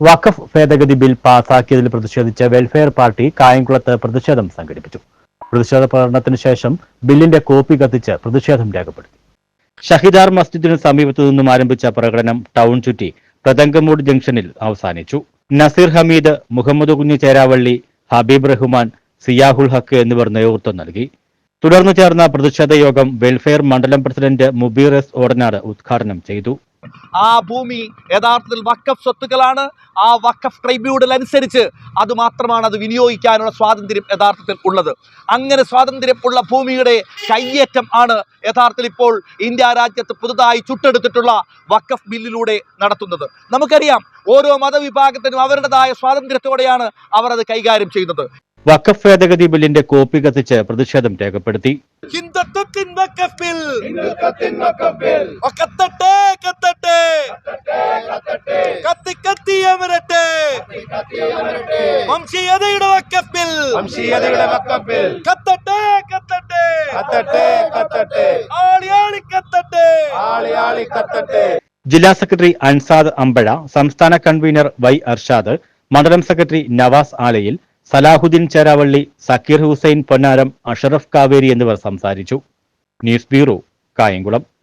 വഖഫ് ഭേദഗതി ബിൽ പാസാക്കിയതിൽ പ്രതിഷേധിച്ച് welfare party കായംകുളത്ത് പ്രതിഷേധം സംഘടിപ്പിച്ചു. പ്രതിഷേധ പ്രകടനത്തിന് ശേഷം ബില്ലിന്റെ കോപ്പി കത്തിച്ച് പ്രതിഷേധം രേഖപ്പെടുത്തി. ഷഹിദാർ മസ്ജിദിന് സമീപത്തു നിന്നും ആരംഭിച്ച പ്രകടനം ടൗൺ ചുറ്റി പ്രതങ്കമൂട് ജംഗ്ഷനിൽ അവസാനിച്ചു. നസീർ ഹമീദ് മുഹമ്മദ് കുഞ്ഞു ചേരാവള്ളി ഹബീബ് റഹ്മാൻ സിയാഹുൽ ഹക്ക് എന്നിവർ നേതൃത്വം നൽകി. തുടർന്ന് ചേർന്ന പ്രതിഷേധ യോഗം വെൽഫെയർ മണ്ഡലം പ്രസിഡന്റ് മുബീർ എസ് ഓടനാട് ഉദ്ഘാടനം ചെയ്തു. ആ ഭൂമി യഥാർത്ഥത്തിൽ വക്കഫ് സ്വത്തുക്കളാണ്. ആ വക്കഫ് ട്രൈബ്യൂണൽ അനുസരിച്ച് അത് മാത്രമാണ് അത് വിനിയോഗിക്കാനുള്ള സ്വാതന്ത്ര്യം യഥാർത്ഥത്തിൽ ഉള്ളത്. അങ്ങനെ സ്വാതന്ത്ര്യം ഉള്ള ഭൂമിയുടെ കയ്യേറ്റം ആണ് യഥാർത്ഥത്തിൽ ഇപ്പോൾ ഇന്ത്യ രാജ്യത്ത് പുതുതായി ചുട്ടെടുത്തിട്ടുള്ള വക്കഫ് ബില്ലിലൂടെ നടത്തുന്നത്. നമുക്കറിയാം ഓരോ മതവിഭാഗത്തിനും അവരുടേതായ സ്വാതന്ത്ര്യത്തോടെയാണ് അവർ അത് കൈകാര്യം ചെയ്യുന്നത്. വക്കഫ് ഭേദഗതി ബില്ലിന്റെ കോപ്പി കത്തിച്ച് പ്രതിഷേധം രേഖപ്പെടുത്തി. ഹിന്ദുത്വത്തിൻ വക്കഫിൽ കത്തട്ടെ കത്തട്ടെ കത്തി കത്തി അമരട്ടെ വംശീയതയുടെ വക്കപ്പിൽ. വംശീയതയുടെ വക്കപ്പിൽ. കത്തട്ടെ കത്തട്ടെ. കത്തട്ടെ കത്തട്ടെ. ആളി ആളി കത്തട്ടെ. ആളി ആളി കത്തട്ടെ. ജില്ലാ സെക്രട്ടറി അൻസാദ് അമ്പഴ സംസ്ഥാന കൺവീനർ വൈ അർഷാദ് മണ്ഡലം സെക്രട്ടറി നവാസ് ആലയിൽ സലാഹുദ്ദീൻ ചേരാവള്ളി സക്കീർ ഹുസൈൻ പൊന്നാരം അഷറഫ് കാവേരി എന്നിവർ സംസാരിച്ചു. News bureau Kayamkulam.